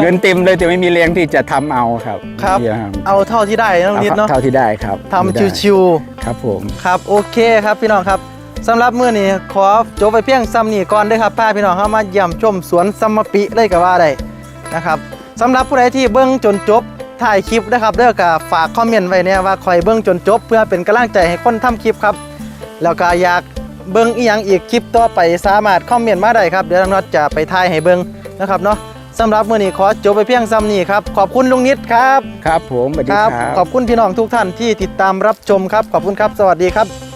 [SPEAKER 2] เงินเต็มเลยแต่ไม่มีแรงที่จะทำเอาครับ
[SPEAKER 1] ครับ
[SPEAKER 2] ที่จะทำ
[SPEAKER 1] เอาเท่าที่ได้นะน้องนิด
[SPEAKER 2] เอา
[SPEAKER 1] เนาะ
[SPEAKER 2] เท่าที่ได้ครับ
[SPEAKER 1] ทำ
[SPEAKER 2] ได้
[SPEAKER 1] ชิว
[SPEAKER 2] ครับผม
[SPEAKER 1] ๆครับโอเคครับพี่น้องครับสำหรับมื้อนี้ขอจบไปเพียงซ้ำนี้ก่อนเด้วยครับพาพี่น้องเข้ามาเยี่ยมชมสวนสมปิเลยก็ว่าได้นะครับสำหรับผู้ใดที่เบิ้งจนจบถ่ายคลิปนะครับเด้อก็ฝากคอมเมนต์ไว้เนี่ยว่าคอยเบิ้งจนจบ เพื่อเป็นกำลังใจให้คนทำคลิปครับ แล้วก็อยาก เบิ้งอีหยังอีกคลิปต่อไปสามารถคอมเมนต์มาได้ครับเดี๋ยวน้องน็อตจะไปถ่ายให้เบิ้งนะครับเนาะสำหรับมื้อนี้ขอจบไปเพียงซ้ำนี้ครับขอบคุณลุงนิดครับ
[SPEAKER 2] ครับผมสวัสดี
[SPEAKER 1] ค
[SPEAKER 2] ค
[SPEAKER 1] รั
[SPEAKER 2] รั
[SPEAKER 1] บบขอบคุณพี่น้องทุกท่านที่ติดตามรับชมครับ ขอบคุณครับ สวัสดีครับ